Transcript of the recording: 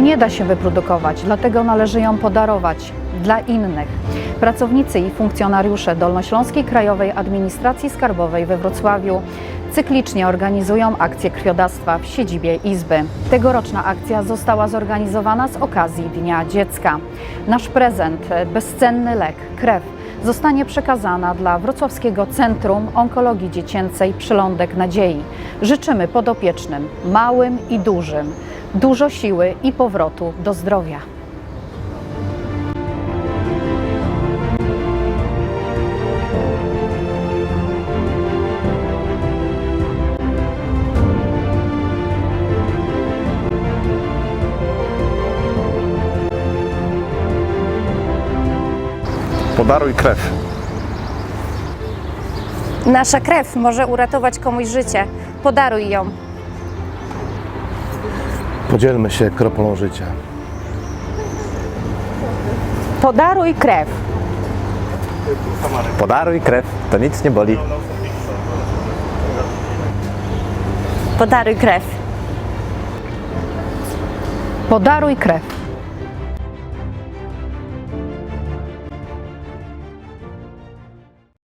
nie da się wyprodukować, dlatego należy ją podarować dla innych. Pracownicy i funkcjonariusze Dolnośląskiej Krajowej Administracji Skarbowej we Wrocławiu cyklicznie organizują akcję krwiodawstwa w siedzibie Izby. Tegoroczna akcja została zorganizowana z okazji Dnia Dziecka. Nasz prezent, bezcenny lek, krew, zostanie przekazana dla Wrocławskiego Centrum Onkologii Dziecięcej Przylądek Nadziei. Życzymy podopiecznym, małym i dużym, dużo siły i powrotu do zdrowia. Podaruj krew. Nasza krew może uratować komuś życie. Podaruj ją. Podzielmy się kroplą życia. Podaruj krew. Podaruj krew, to nic nie boli. Podaruj krew. Podaruj krew.